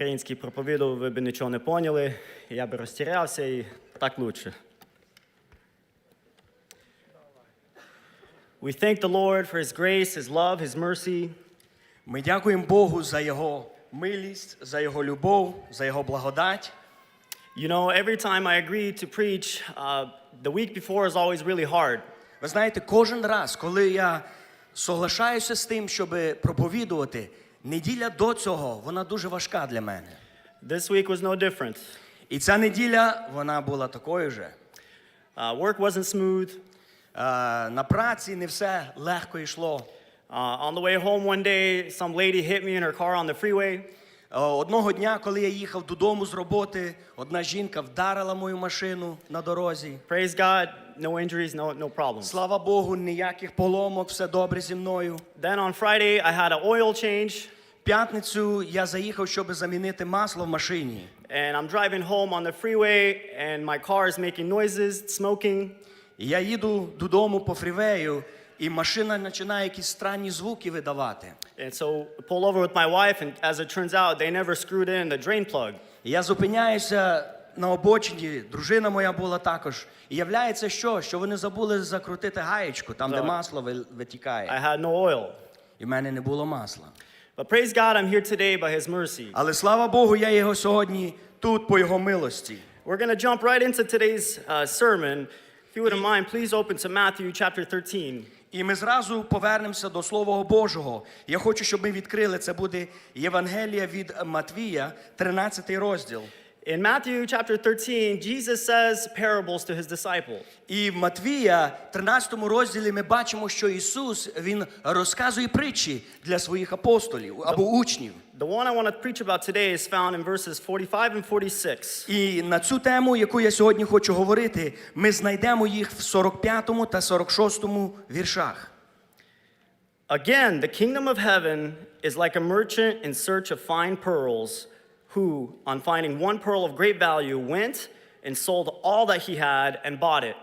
Український проповідував, ви б нічого не поняли, я би розтірявся і так лучше. We thank the Lord for His grace, His love, His mercy. Ми дякуємо Богу за Його милість, за Його любов, за Його благодать. You know, every time I agree to preach, uh, the week before is always really hard. Ви знаєте, кожен раз, коли я соглашаюся з тим, щоб проповідувати, неділя до цього вона дуже важка для мене. This week was no different. І ця неділя вона була такою же. Uh, work wasn't smooth. Uh, На праці не все легко йшло. Uh, on the way home one day, some lady hit me in her car on the freeway. Е, Одного дня, коли я їхав додому з роботи, одна жінка вдарила мою машину на дорозі. Praise God, no injuries, no, no problems. Слава Богу, ніяких поломок, все добре зі мною. Then on Friday, I had an oil change, п'ятницю я заїхав, щоб замінити масло в машині. and I'm driving home on the freeway, and my car is making noises, smoking. Я їду додому по фрівею, і машина починає якісь странні звуки видавати. And so pull over with my wife, and as it turns out, they never screwed in the drain plug. Я зупиняюся на обочині, дружина моя була також. І являється що? Що вони забули закрутити гаєчку, там, де масло витікає. I had no oil. І в мене не було масла. But praise God, I'm here today by His mercy. Але слава Богу, я його сьогодні тут по його милості. We're going to jump right into today's uh, sermon. If you wouldn't mind, please open to Matthew chapter 13. І ми зразу повернемося до Слова Божого. Я хочу, щоб ми відкрили. Це буде Євангелія від Матвія, 13 розділ. In Matthew chapter 13, Jesus says parables to his disciples. І в Матвія, 13 розділі, ми бачимо, що Ісус Він розказує притчі для своїх апостолів або учнів. The one I want to preach about today is found in verses 45 and 46. І на цю тему, яку я сьогодні хочу говорити, ми знайдемо їх в 45 та 46 віршах. Again, the kingdom of heaven is like a merchant in search of fine pearls, who, on finding one pearl of great value, went and sold all that he had and bought it.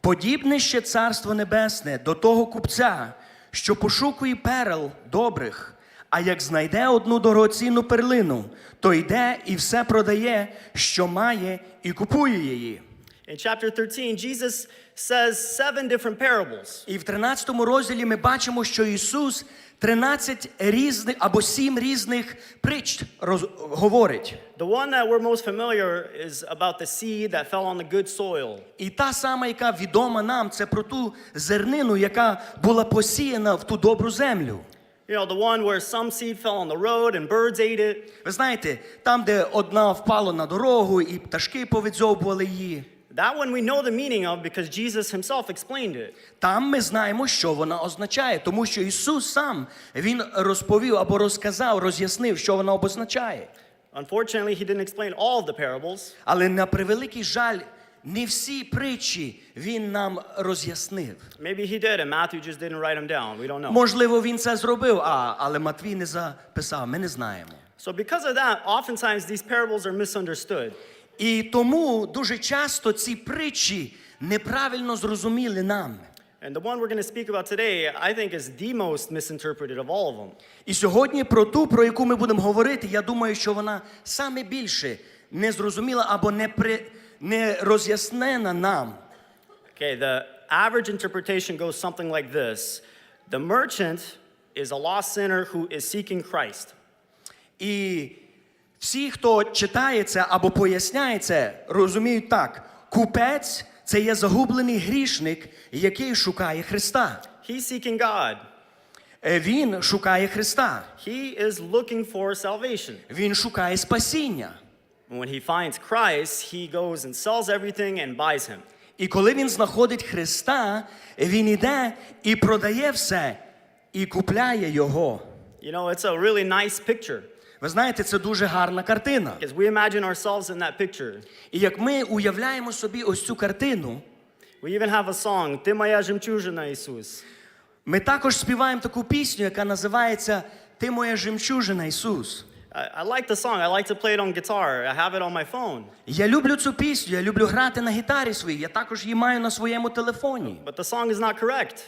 Подібне ще царство небесне до того купця, що пошукує перел добрих, а як знайде одну дорогоцінну перлину, то йде і все продає, що має, і купує її. In chapter 13, Jesus says seven different parables. І в 13 розділі ми бачимо, що Ісус 13 різних або 7 різних притч роз... говорить. The one that we're most familiar is about the seed that fell on the good soil. І та сама, яка відома нам, це про ту зернину, яка була посіяна в ту добру землю. You know, the one where some seed fell on the road and birds ate it. Ви знаєте, там, де одна впала на дорогу, і пташки повідзьовували її. That one we know the meaning of because Jesus himself explained it. Там ми знаємо, що вона означає, тому що Ісус сам Він розповів або розказав, роз'яснив, що вона обозначає. Unfortunately, he didn't explain all of the parables. Але на превеликий жаль, не всі притчі Він нам роз'яснив. Maybe he did, and Matthew just didn't write them down. We don't know. Можливо, він це зробив, а, але Матвій не записав, ми не знаємо. So, because of that, oftentimes these parables are misunderstood. І тому дуже часто ці притчі неправильно зрозуміли нам. And the one we're going to speak about today, I think, is the most misinterpreted of all of them. І сьогодні про ту, про яку ми будемо говорити, я думаю, що вона саме більше не зрозуміла або не, при, не роз'яснена нам. Okay, the average interpretation goes something like this The merchant is a lost sinner who is seeking Christ. І всі, хто читає це або поясняє це, розуміють так: купець це є загублений грішник, який шукає Христа. He's seeking God, Е, Він шукає Христа, he is looking for salvation. він шукає спасіння. And when he finds Christ, he goes and sells everything and buys him. І коли він знаходить Христа, він іде і продає все, і купляє його. You know, it's a really nice picture Ви знаєте, це дуже гарна картина. because we imagine ourselves in that picture. І як ми уявляємо собі ось цю картину, We even have a song, Ти моя жемчужина, Ісус. ми також співаємо таку пісню, яка називається Ти моя жемчужина, Ісус. I, I like the song. I like to play it on guitar. I have it on my phone. Я люблю цю пісню, я люблю грати на гітарі своїй, я також її маю на своєму телефоні. But the song is not correct.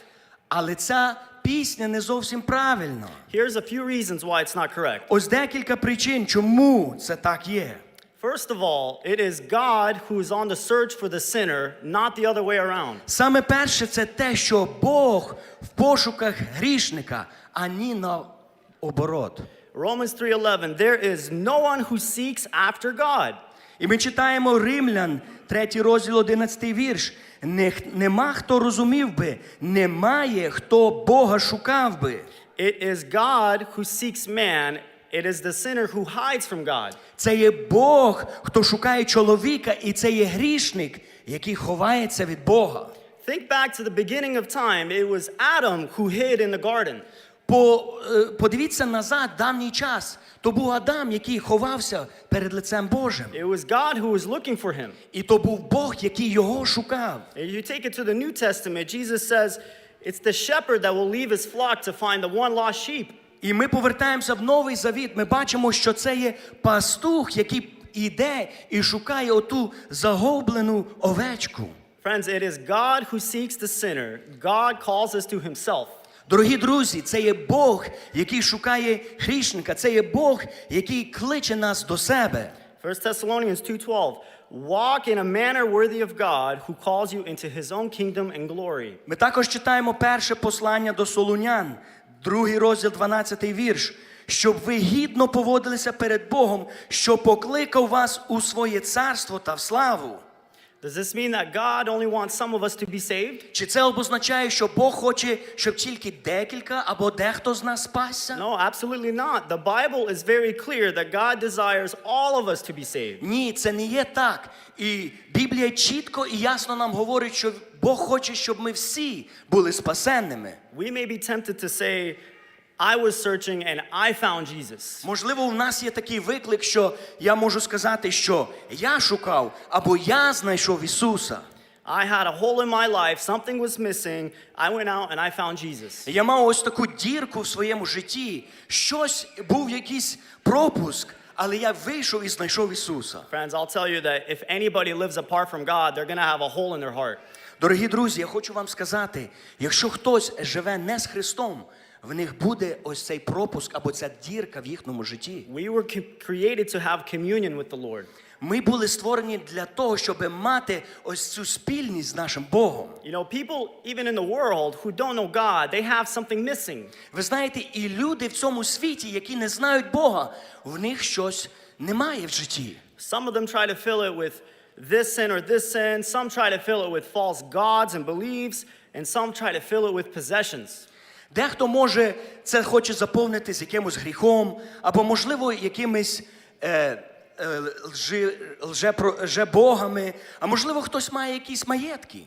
Але ця пісня не зовсім правильна. Here's a few reasons why it's not correct. Ось декілька причин, чому це так є. First of all, it is God who is on the search for the sinner, not the other way around. Саме перше, це те, що Бог в пошуках грішника, а ні наоборот. Romans 3:11, there is no one who seeks after God. І ми читаємо Римлян, 3 розділ, 11 вірш. Нема хто розумів би, немає хто Бога шукав би. It is God who seeks man. It is the sinner who hides from God. Це є Бог, хто шукає чоловіка, і це є грішник, який ховається від Бога. Think back to the beginning of time. It was Adam who hid in the garden. Е, подивіться назад, давній час. То був Адам, який ховався перед лицем Божим. It was God who was looking for him. І то був Бог, який його шукав. You take it to the New Testament, Jesus says it's the shepherd that will leave his flock to find the one lost sheep. І ми повертаємося в новий завіт. Ми бачимо, що це є пастух, який іде і шукає оту загублену овечку. Friends, it is God who seeks the sinner. God calls us to himself. Дорогі друзі, це є Бог, який шукає грішника. Це є Бог, який кличе нас до себе. 1 Thessalonians 2:12 Walk in a manner worthy of God who calls you into his own kingdom and glory. Ми також читаємо перше послання до Солунян, другий розділ, 12 вірш. Щоб ви гідно поводилися перед Богом, що покликав вас у своє царство та в славу. Does this mean that God only wants some of us to be saved? Чи це обозначає, що Бог хоче, щоб тільки декілька або дехто з нас спасся? No, absolutely not. The Bible is very clear that God desires all of us to be saved. Ні, це не є так. І Біблія чітко і ясно нам говорить, що Бог хоче, щоб ми всі були спасенними. We may be tempted to say, I was searching and I found Jesus. Можливо, у нас є такий виклик, що я можу сказати, що я шукав або я знайшов Ісуса. I had a hole in my life, something was missing. I went out and I found Jesus. Я мав ось таку дірку в своєму житті. Щось був якийсь пропуск, але я вийшов і знайшов Ісуса. Friends, I'll tell you that if anybody lives apart from God, they're going to have a hole in their heart. Дорогі друзі, я хочу вам сказати: якщо хтось живе не з Христом, в них буде ось цей пропуск або ця дірка в їхньому житті. We were created to have communion with the Lord. Ми були створені для того, щоб мати ось цю спільність з нашим Богом. You know, people, even in the world, who don't know God, they have something missing. Ви знаєте, і люди в цьому світі, які не знають Бога, в них щось немає в житті. Some of them try to fill it with this sin or this sin. Some try to fill it with false gods and beliefs. And some try to fill it with possessions. Дехто може це хоче заповнити з якимось гріхом, або, можливо, якимись е, е, лжи, лже, лжебогами, а можливо, хтось має якісь маєтки.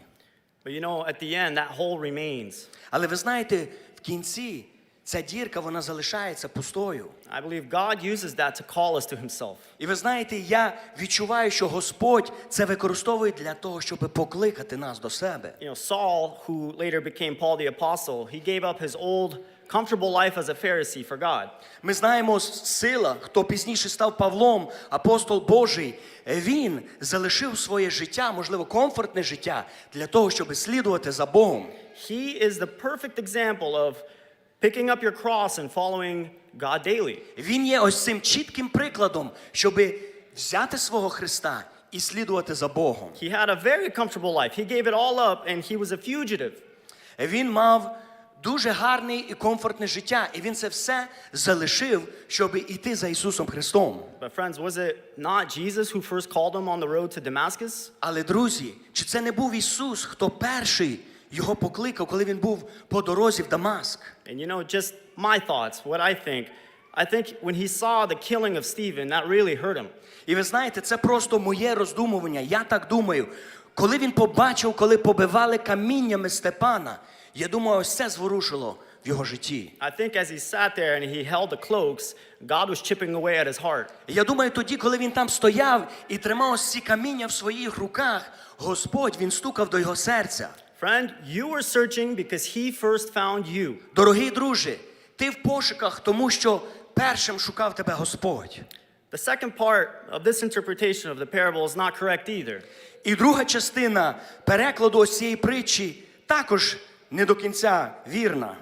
But you know, at the end, that hole remains. Але ви знаєте, в кінці ця дірка вона залишається пустою. I believe God uses that to call us to Himself. І ви знаєте, я відчуваю, що Господь це використовує для того, щоб покликати нас до себе. You know, Saul, who later became Paul the Apostle, he gave up his old, comfortable life as a Pharisee for God. Ми знаємо сила, хто пізніше став Павлом, апостол Божий. Він залишив своє життя, можливо, комфортне життя, для того, щоб слідувати за Богом. He is the perfect example of picking up your cross and following God daily. Він є ось цим чітким прикладом, щоб взяти свого Христа і слідувати за Богом. He had a very comfortable life. He gave it all up and he was a fugitive. Він мав дуже гарне і комфортне життя, і він це все залишив, щоб іти за Ісусом Христом. But friends, was it not Jesus who first called him on the road to Damascus? Але друзі, чи це не був Ісус, хто перший його покликав, коли він був по дорозі в Дамаск? And you know, just my thoughts, what I think. I think when he saw the killing of Stephen, that really hurt him. І ви знаєте, це просто моє роздумування. Я так думаю. Коли він побачив, коли побивали каміннями Степана, я думаю, ось це зворушило в його житті. I think as he sat there and he held the cloaks, God was chipping away at his heart. Я думаю, тоді, коли він там стояв і тримав ось ці каміння в своїх руках, Господь він стукав до його серця. Friend, you were searching because he first found you. Дорогий друже, ти в пошуках, тому що першим шукав тебе Господь. The second part of this interpretation of the parable is not correct either. І друга частина перекладу ось цієї притчі також не до кінця вірна.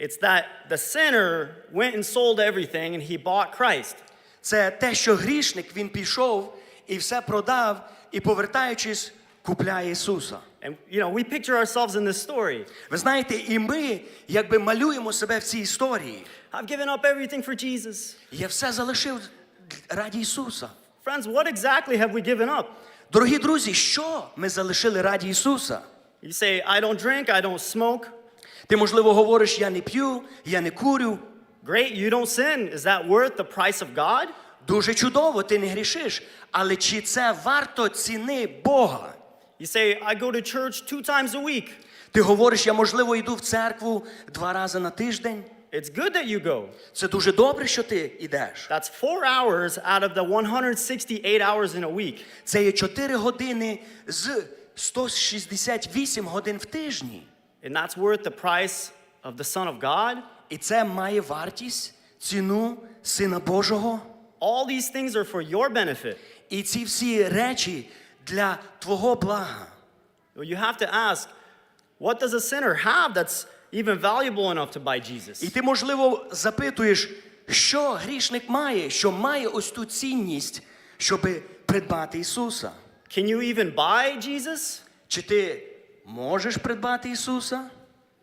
It's that the sinner went and sold everything and he bought Christ. Це те, що грішник він пішов і все продав, і повертаючись, купляє Ісуса. And you know, we picture ourselves in this story. Ви знаєте, і ми якби малюємо себе в цій історії. I've given up everything for Jesus. Я все залишив раді Ісуса. Friends, what exactly have we given up? Дорогі друзі, що ми залишили раді Ісуса? You say, I don't drink, I don't smoke. Ти, можливо, говориш, я не п'ю, я не курю. Great, you don't sin. Is that worth the price of God? Дуже чудово, ти не грішиш. Але чи це варто ціни Бога? You say, I go to church two times a week. Ти говориш, я, можливо, йду в церкву два рази на тиждень. It's good that you go. Це дуже добре, що ти йдеш. That's four hours out of the 168 hours in a week. Це є 4 години з 168 годин в тижні. And that's worth the price of the Son of God. І це має вартість, ціну Сина Божого. All these things are for your benefit. І ці всі речі для твого блага. You have to ask, what does a sinner have that's even valuable enough to buy І ти, можливо, запитуєш, що грішник має, що має ось ту цінність, щоб придбати Ісуса. Can you even buy Jesus? Чи ти можеш придбати Ісуса?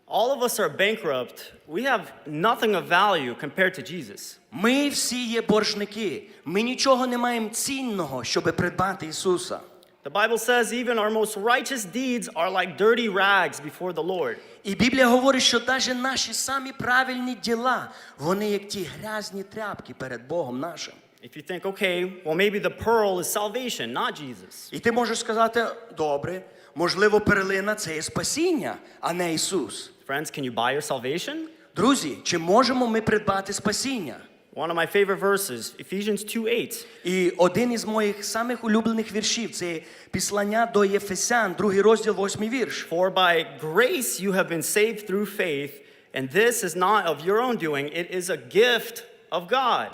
All of us are bankrupt. We have nothing of value compared to Jesus. Ми всі є боржники. Ми нічого не маємо цінного, щоб придбати Ісуса. The Bible says even our most righteous deeds are like dirty rags before the Lord. І Біблія говорить, що навіть наші самі правильні діла, вони як ті грязні тряпки перед Богом нашим. If you think, okay, well, maybe the pearl is salvation, not Jesus. І ти можеш сказати, добре, можливо, перлина це є спасіння, а не Ісус. Friends, can you buy your salvation? Друзі, чи можемо ми придбати спасіння? One of my favorite verses, Ephesians 2:8. І один із моїх самих улюблених віршів це післання до Єфесян, другий розділ, восьмий вірш. For by grace you have been saved through faith, and this is not of your own doing, it is a gift of God.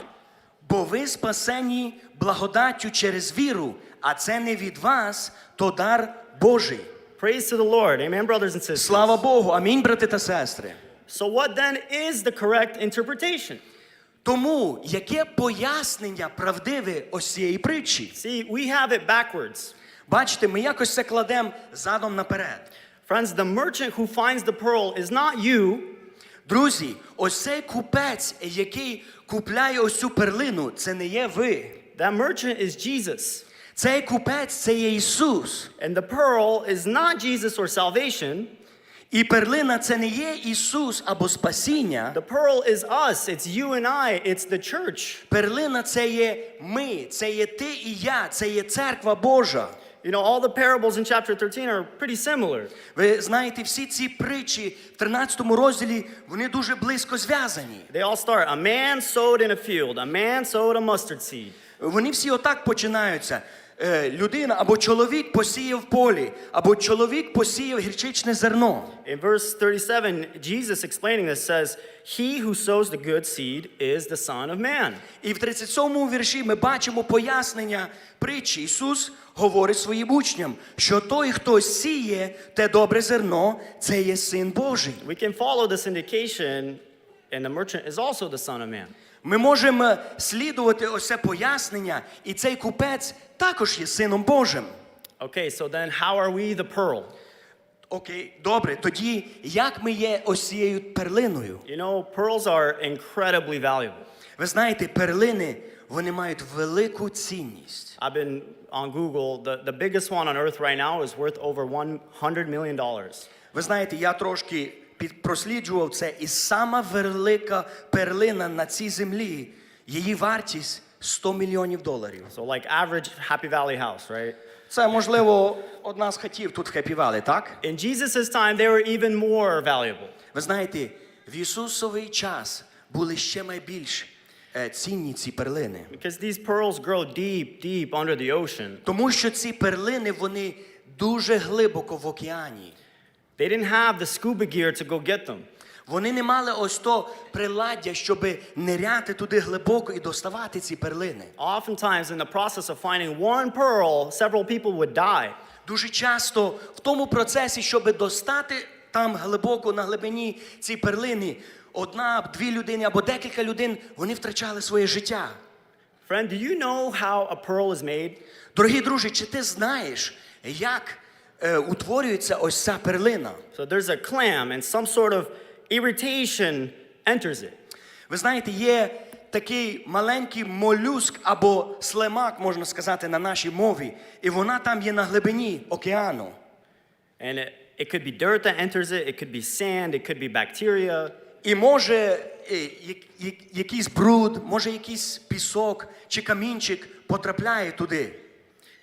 Бо ви спасені благодаттю через віру, а це не від вас, то дар Божий. Praise to the Lord. Amen, brothers and sisters. Слава Богу, амінь, брати та сестри. So, what then is the correct interpretation? Тому яке пояснення правдиве ось цієї притчі? See, we have it backwards. Бачите, ми якось це кладемо задом наперед. Friends, the merchant who finds the pearl is not you, Друзі, ось цей купець, який купляє ось цю перлину, це не є ви. that merchant is Jesus. Цей купець це є Ісус. And the pearl is not Jesus or salvation. І перлина це не є Ісус або спасіння. The pearl is us, it's you and I, it's the church. Перлина це є ми, це є ти і я, це є церква Божа. You know, all the parables in chapter 13 are pretty similar. Ви знаєте, всі ці притчі в 13 розділі вони дуже близько зв'язані. They all start a man sowed in a field, a man sowed a mustard seed. Вони всі отак починаються. Е, Людина або чоловік посіяв полі, або чоловік посіяв гірчичне зерно. In verse 37, Jesus explaining this says, He who sows the good seed is the Son of Man. І в 37-му вірші ми бачимо пояснення притчі. Ісус говорить своїм учням, що той, хто сіє те добре зерно, це є син Божий. We can follow this indication, and the merchant is also the Son of Man. Ми можемо слідувати ось це пояснення, і цей купець також є сином Божим. Okay, so then how are we the pearl? Окей, добре, тоді як ми є ось цією перлиною? You know, pearls are incredibly valuable. Ви знаєте, перлини вони мають велику цінність. I've been on Google. The, the biggest one on earth right now is worth over $100 million. Ви знаєте, я трошки просліджував це, і сама велика перлина на цій землі, її вартість 100 мільйонів доларів. So, like average Happy Valley house, right? Це, можливо, одна з хатів тут в Хепівалі, так? In Jesus' time, they were even more valuable. Ви знаєте, в Ісусовий час були ще найбільш е, цінні ці перлини. Because these pearls grow deep, deep under the ocean. Тому що ці перлини, вони дуже глибоко в океані. They didn't have the scuba gear to go get them. Вони не мали ось то приладдя, щоб ниряти туди глибоко і доставати ці перлини. Oftentimes, in the process of finding one pearl, several people would die. Дуже часто в тому процесі, щоб достати там глибоко на глибині ці перлини, одна, дві людини або декілька людей, вони втрачали своє життя. Friend, do you know how a pearl is made? Дорогі друзі, чи ти знаєш, як утворюється ось ця перлина? So there's a clam, and some sort of irritation enters it. Ви знаєте, є такий маленький молюск або слемак, можна сказати, на нашій мові, і вона там є на глибині океану. And it, it could be dirt that enters it, it could be sand, it could be bacteria. І може е, якийсь бруд, може якийсь пісок чи камінчик потрапляє туди.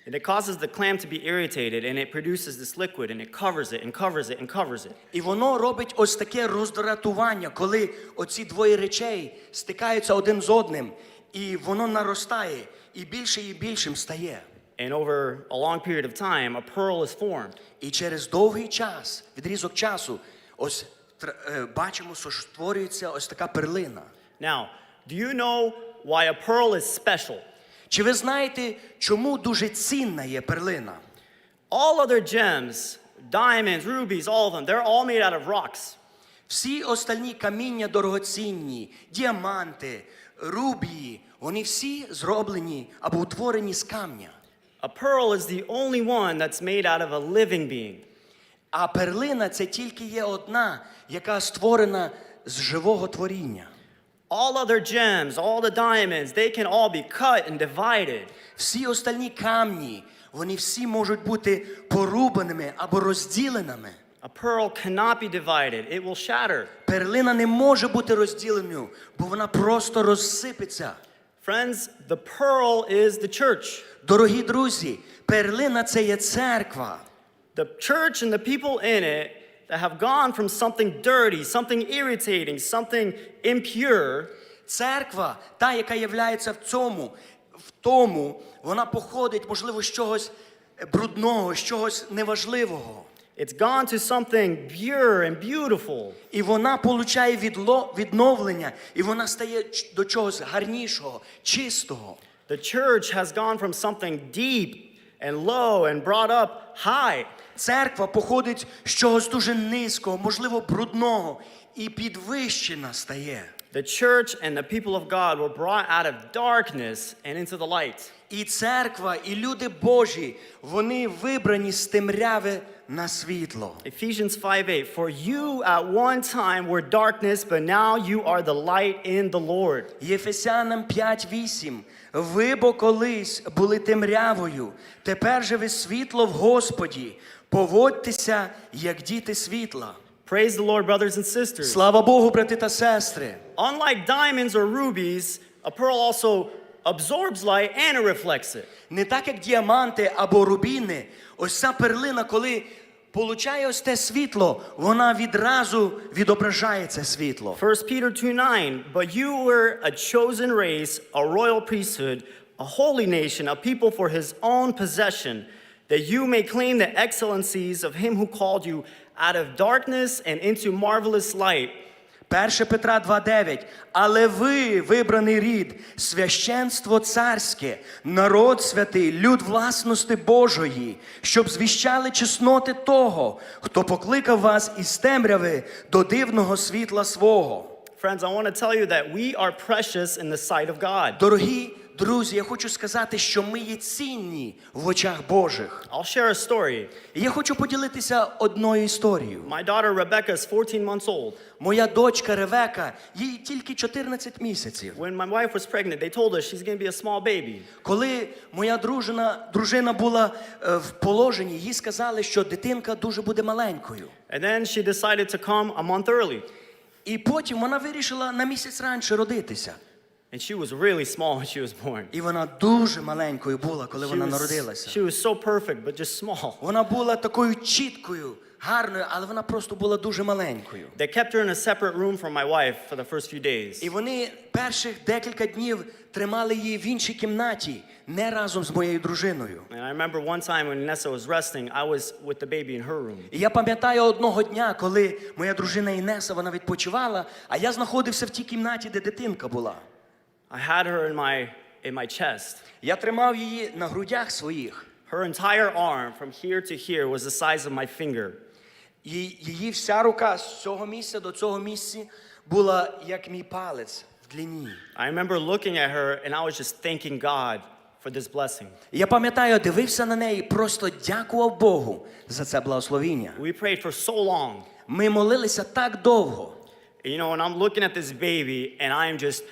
And it causes the clam to be irritated, and it produces this liquid, and it covers it, and covers it, and covers it. І воно робить ось таке роздратування, коли оці двоє речей стикаються один з одним, і воно наростає, і більше і більшим стає. And over a long period of time, a pearl is formed. І через довгий час, відрізок часу, ось е, бачимо, що створюється ось така перлина. Now, do you know why a pearl is special? Чи ви знаєте, чому дуже цінна є перлина? All other gems, diamonds, rubies, all of them, they're all made out of rocks. Всі остальні каміння дорогоцінні, діаманти, рубії, вони всі зроблені або утворені з камня. A pearl is the only one that's made out of a living being. А перлина це тільки є одна, яка створена з живого творіння. All other gems, all the diamonds, they can all be cut and divided. Всі остальні камні, вони всі можуть бути порубаними або розділеними. A pearl cannot be divided, it will shatter. Перлина не може бути розділеною, бо вона просто розсипеться. Friends, the pearl is the church. Дорогі друзі, перлина це є церква. The church and the people in it that have gone from something dirty, something irritating, something impure, Церква, та, яка являється в цьому, в тому, вона походить, можливо, з чогось брудного, з чогось неважливого. it's gone to something pure and beautiful. І вона получає відло- відновлення, і вона стає до чогось гарнішого, чистого. The church has gone from something deep and low and brought up high. Церква походить з чогось дуже низького, можливо, брудного, і підвищена стає. The church and the people of God were brought out of darkness and into the light. І церква, і люди Божі, вони вибрані з темряви на світло. Ephesians 5:8 For you at one time were darkness, but now you are the light in the Lord. Єфесянам 5.8. Ви бо колись були темрявою, тепер же ви світло в Господі. Поводьтеся, як діти світла. Praise the Lord, brothers and sisters. Слава Богу, брати та сестри! Unlike diamonds or rubies, a pearl also absorbs light and it reflects it. Не так, як діаманти або рубіни, ось ця перлина, коли получає ось те світло, вона відразу відображає це світло. 1 Peter 2:9 But you were a chosen race, a royal priesthood, a holy nation, a people for his own possession, that you may claim the excellencies of him who called you out of darkness and into marvelous light. 1 Петра 2.9. Але ви, вибраний рід, священство царське, народ святий, люд власності Божої, щоб звіщали чесноти того, хто покликав вас із темряви до дивного світла свого. Friends, I want to tell you that we are precious in the sight of God. Дорогі друзі, я хочу сказати, що ми є цінні в очах Божих. I'll share a story. Я хочу поділитися одною історією. My daughter Rebecca is 14 months old. Моя дочка Ревека, їй тільки 14 місяців. When my wife was pregnant, they told us she's going to be a small baby. Коли моя дружина, дружина була е, в положенні, їй сказали, що дитинка дуже буде маленькою. And then she decided to come a month early. І потім вона вирішила на місяць раніше родитися. And she was really small when she was born. І вона дуже маленькою була, коли She вона was, народилася. she was so perfect, but just small. Вона була такою чіткою, гарною, але вона просто була дуже маленькою. They kept her in a separate room from my wife for the first few days. І вони перших декілька днів тримали її в іншій кімнаті, не разом з моєю дружиною. And I remember one time when Nessa was resting, I was with the baby in her room. І я пам'ятаю одного дня, коли моя дружина Інеса вона відпочивала, а я знаходився в тій кімнаті, де дитинка була. I had her in my, in my chest. Я тримав її на грудях своїх. Her entire arm, from here to here, was the size of my finger. І її вся рука з цього місця до цього місця була як мій палець в длині. I remember looking at her and I was just thanking God for this blessing. Я пам'ятаю, дивився на неї, просто дякував Богу за це благословіння. We prayed for so long. Ми молилися так довго. You know, and I'm looking at this baby and I am just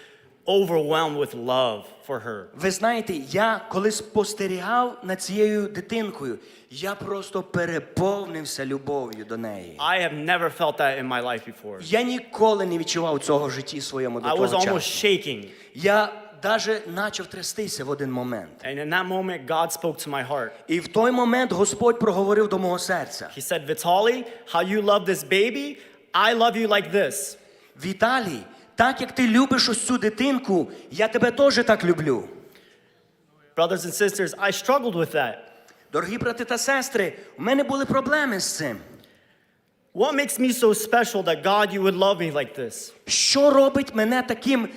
overwhelmed with love for her. Ви знаєте, я коли спостерігав над цією дитинкою, я просто переповнився любов'ю до неї. I have never felt that in my life before. Я ніколи не відчував цього в житті своєму до I was того almost shaking. Я навіть почав трястися в один момент. And in that moment, God spoke to my heart. І в той момент Господь проговорив до мого серця. He said, Vitali, how you love this baby, I love you like this. Віталій, так як ти любиш ось цю дитинку, я тебе теж так люблю. Brothers and sisters, I struggled with that. Дорогі брати та сестри, у мене були проблеми з цим. What makes me so special that God, you would love me like this? Що робить мене таким,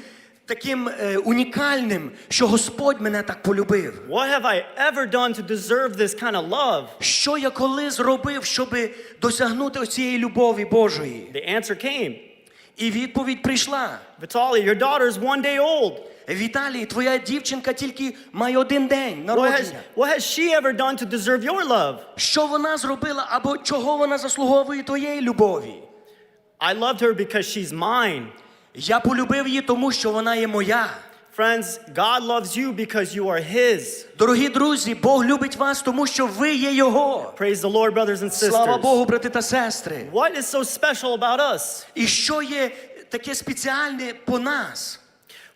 таким е, унікальним, що Господь мене так полюбив? What have I ever done to deserve this kind of love? Що я коли зробив, щоб досягнути оцієї любові Божої? The answer came. І відповідь прийшла. Vitaly, your daughter's one day old. Віталій, твоя дівчинка тільки має один день What has, народження. what has she ever done to deserve your love? Що вона зробила або чого вона заслуговує твоєї любові? I loved her because she's mine. Я полюбив її, тому що вона є моя. Friends, God loves you because you are His. Дорогі друзі, Бог любить вас, тому що ви є Його. Praise the Lord, brothers and Слава sisters. Богу, брати та сестри. What is so special about us? І що є таке спеціальне по нас?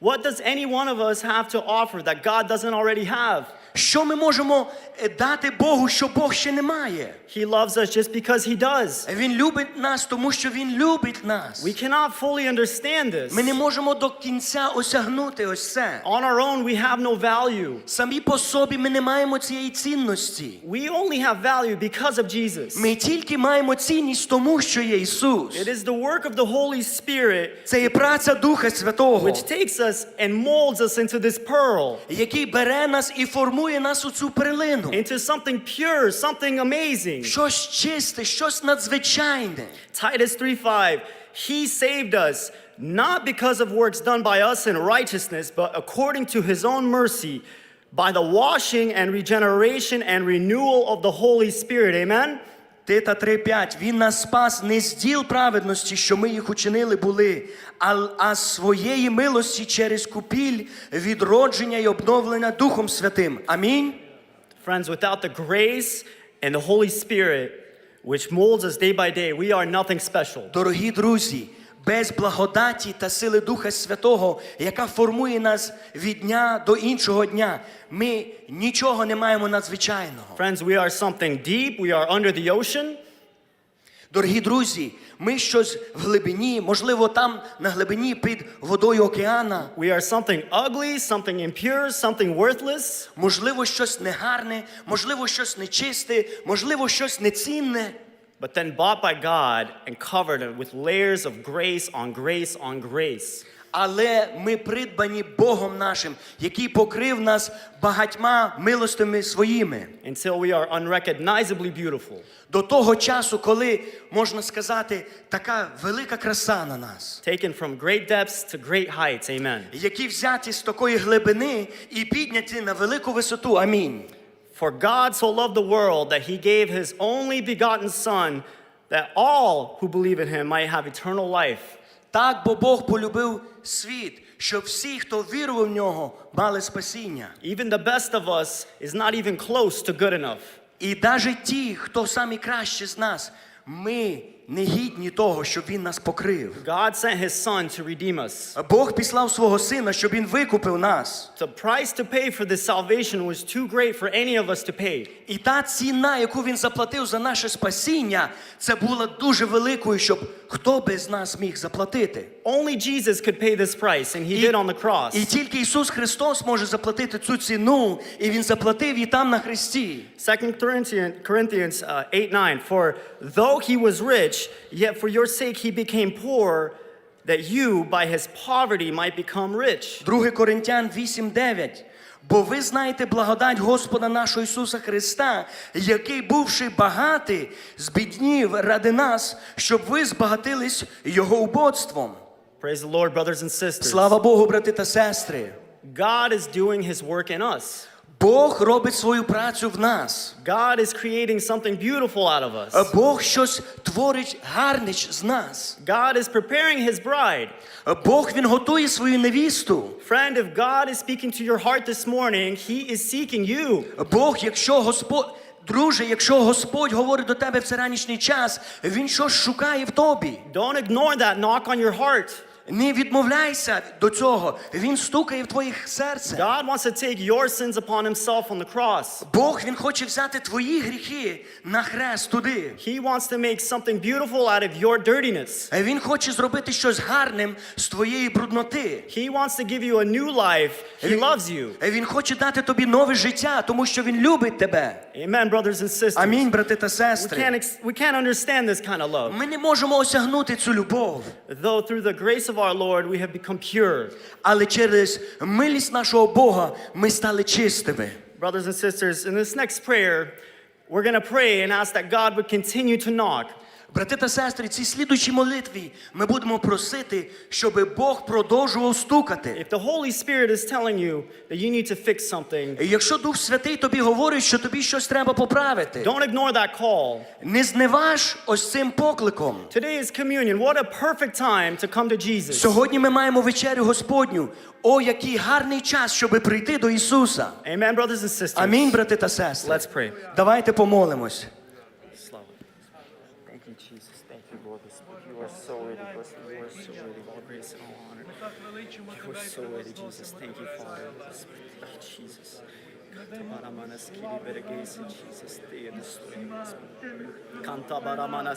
What does any one of us have to offer that God doesn't already have? Що ми можемо е, дати Богу, що Бог ще не має? He loves us just because He does. Він любить нас, тому що Він любить нас. We cannot fully understand this. Ми не можемо до кінця осягнути ось це. On our own, we have no value. Самі по собі ми не маємо цієї цінності. We only have value because of Jesus. Ми тільки маємо цінність тому, що є Ісус. It is the work of the Holy Spirit Це є праця Духа Святого, which takes us and molds us into this pearl, який бере нас і формує нас у цю перлину. into something pure, something amazing. Щось чисте, щось надзвичайне. Titus 3:5 He saved us not because of works done by us in righteousness but according to his own mercy by the washing and regeneration and renewal of the Holy Spirit. Amen. Тита 3.5. Він нас спас не з діл праведності, що ми їх учинили були, а, а своєї милості через купіль, відродження і обновлення Духом Святим. Амінь. Friends, without the grace and the Holy Spirit which molds us day by day, we are nothing special. Дорогі друзі, без благодаті та сили Духа Святого, яка формує нас від дня до іншого дня, ми нічого не маємо надзвичайного. Friends, we are something deep, we are under the ocean. Дорогі друзі, ми щось в глибині, можливо, там на глибині під водою океана, We are something ugly, something impure, something worthless. можливо, щось негарне, можливо, щось нечисте, можливо, щось нецінне. But then bought by God and covered with layers of grace on grace on grace. Але ми придбані Богом нашим, який покрив нас багатьма милостями своїми. Until we are unrecognizably beautiful. До того часу, коли можна сказати, така велика краса на нас, Taken from great depths to great heights. Amen. які взяті з такої глибини і підняті на велику висоту. Амінь. For God so loved the world that he gave his only begotten Son, that all who believe in him might have eternal life. Так, бо Бог полюбив світ, щоб всі, хто вірував в нього, мали спасіння. Even the best of us is not even close to good enough. І навіть ті, хто самі кращі з нас, ми не гідні того, щоб він нас покрив. God sent his Son to redeem us. Бог післав свого сина, щоб він викупив нас. The price to pay for this salvation was too great for any of us to pay. І та ціна, яку він заплатив за наше спасіння, це була дуже великою, щоб хто без нас міг заплатити. Only Jesus could pay this price, and he І, did on the cross. і тільки Ісус Христос може заплатити цю ціну, і Він заплатив її там на хресті. 2 Corinthians, Corinthians uh, 8 9. For though he was rich, yet for your sake he became poor, that you by his poverty might become rich. 2 Коринтян 8:9. Бо ви знаєте благодать Господа нашого Ісуса Христа, який, бувши багатий, збіднів ради нас, щоб ви збагатились Його убоцтвом. Praise the Lord, brothers and sisters. Слава Богу, брати та сестри. God is doing his work in us. Бог робить свою працю в нас. God is creating something beautiful out of us. Бог щось творить гарне з нас. God is preparing his bride. Бог він готує свою невісту. Friend, if God is speaking to your heart this morning, he is seeking you. Бог, якщо Господь. Друже, якщо Господь говорить до тебе в цей ранішній час, Він щось шукає в тобі. Don't ignore that knock on your heart. Не відмовляйся до цього. Він стукає в твоїх серце. God wants to take your sins upon himself on the cross. Бог він хоче взяти твої гріхи на хрест туди. He wants to make something beautiful out of your dirtiness. Він хоче зробити щось гарним з твоєї брудноти. He wants to give you a new life. He loves you. Він хоче дати тобі нове життя, тому що він любить тебе. Amen, brothers and sisters. Амінь, брати та We can't, we can't understand this kind of love. Ми не можемо осягнути цю любов, Though through the grace of our Lord we have become pure. але через милість нашого Бога ми стали чистими. Brothers and sisters, in this next prayer, we're going to pray and ask that God would continue to knock. Брати та сестри, цій слідучій молитві ми будемо просити, щоб Бог продовжував стукати. If the Holy Spirit is telling you that you need to fix something, Якщо Дух Святий тобі говорить, що тобі щось треба поправити, don't ignore that call. не зневаж ось цим покликом. Today is communion. What a perfect time to come to Jesus. Сьогодні ми маємо вечерю Господню. О, який гарний час, щоб прийти до Ісуса. Amen, brothers and sisters. Амінь, брати та сестри. Let's pray. Давайте помолимось. so worthy, Jesus. Thank you, Father. Jesus. Cantabaramanas Kiribere Gacy, Jesus. They are destroying us. Cantabaramanas